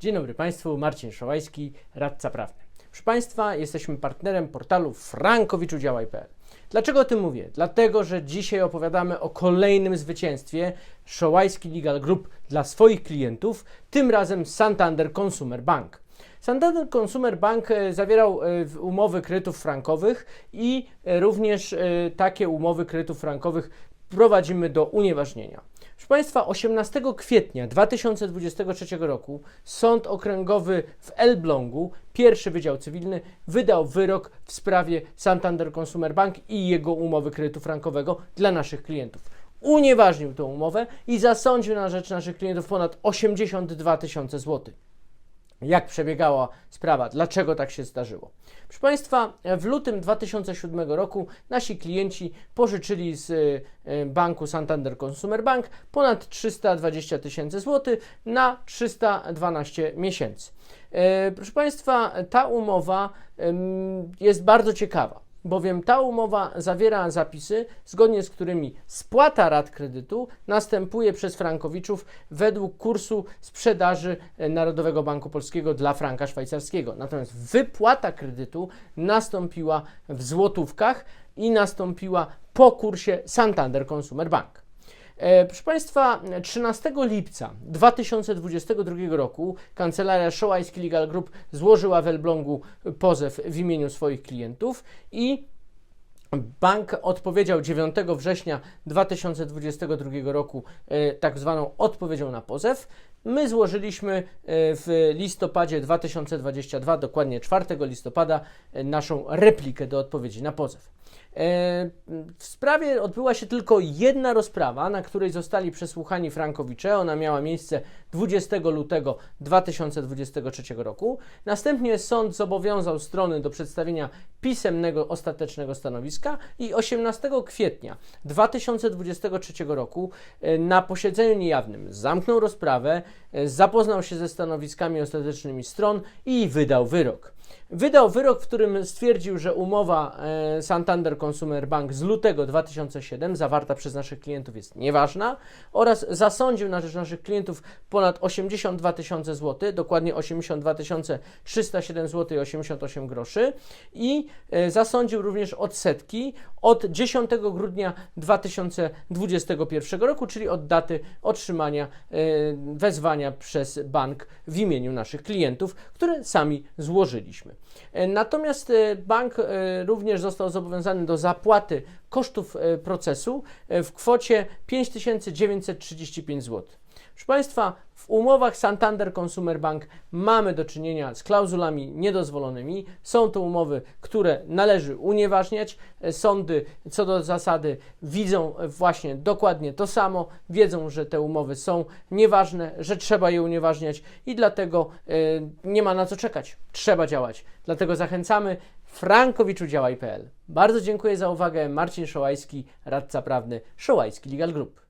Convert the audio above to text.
Dzień dobry Państwu, Marcin Szołajski, radca prawny. Proszę Państwa, jesteśmy partnerem portalu frankowiczudziałaj.pl. Dlaczego o tym mówię? Dlatego, że dzisiaj opowiadamy o kolejnym zwycięstwie Szołajski Legal Group dla swoich klientów, tym razem Santander Consumer Bank. Santander Consumer Bank e, zawierał e, umowy kredytów frankowych i e, również takie umowy kredytów frankowych prowadzimy do unieważnienia. Proszę Państwa, 18 kwietnia 2023 roku Sąd Okręgowy w Elblągu, pierwszy Wydział Cywilny, wydał wyrok w sprawie Santander Consumer Bank i jego umowy kredytu frankowego dla naszych klientów. Unieważnił tę umowę i zasądził na rzecz naszych klientów ponad 82 tysiące złotych jak przebiegała sprawa, dlaczego tak się zdarzyło. Proszę Państwa, w lutym 2007 roku nasi klienci pożyczyli z e, banku Santander Consumer Bank ponad 320 tysięcy złotych na 312 miesięcy. E, Proszę Państwa, ta umowa jest bardzo ciekawa bowiem ta umowa zawiera zapisy, zgodnie z którymi spłata rat kredytu następuje przez frankowiczów według kursu sprzedaży e, Narodowego Banku Polskiego dla franka szwajcarskiego. Natomiast wypłata kredytu nastąpiła w złotówkach i nastąpiła po kursie Santander Consumer Bank. E, Proszę Państwa, 13 lipca 2022 roku kancelaria Szołajski Legal Group złożyła w Elblągu pozew w imieniu swoich klientów i Bank odpowiedział 9 września 2022 roku e, tak zwaną odpowiedzią na pozew. My złożyliśmy e, w listopadzie 2022, dokładnie 4 listopada, e, naszą replikę do odpowiedzi na pozew. E, W sprawie odbyła się tylko jedna rozprawa, na której zostali przesłuchani Frankowicze. Ona miała miejsce 20 lutego 2023 roku. Następnie sąd zobowiązał strony do przedstawienia pisemnego ostatecznego stanowiska i 18 kwietnia 2023 roku na posiedzeniu niejawnym zamknął rozprawę, zapoznał się ze stanowiskami ostatecznymi stron i wydał wyrok. Wydał wyrok, w którym stwierdził, że umowa e, Santander Consumer Bank z lutego 2007 zawarta przez naszych klientów jest nieważna oraz zasądził na rzecz naszych klientów ponad 82 tysiące złotych, dokładnie 82 307 zł i 88 groszy i e, zasądził również odsetki od 10 grudnia 2021 roku, czyli od daty otrzymania e, wezwania przez bank w imieniu naszych klientów, które sami złożyliśmy. E, Natomiast e, bank e, również został zobowiązany do zapłaty kosztów e, procesu e, w kwocie 5935 zł. Proszę Państwa, w umowach Santander Consumer Bank mamy do czynienia z klauzulami niedozwolonymi. Są to umowy, które należy unieważniać. E, Sądy co do zasady widzą właśnie dokładnie to samo, wiedzą, że te umowy są nieważne, że trzeba je unieważniać i dlatego nie ma na co czekać. Trzeba działać. Dlatego zachęcamy frankowiczudziałaj.pl. Bardzo dziękuję za uwagę. Marcin Szołajski, radca prawny Szołajski Legal Group.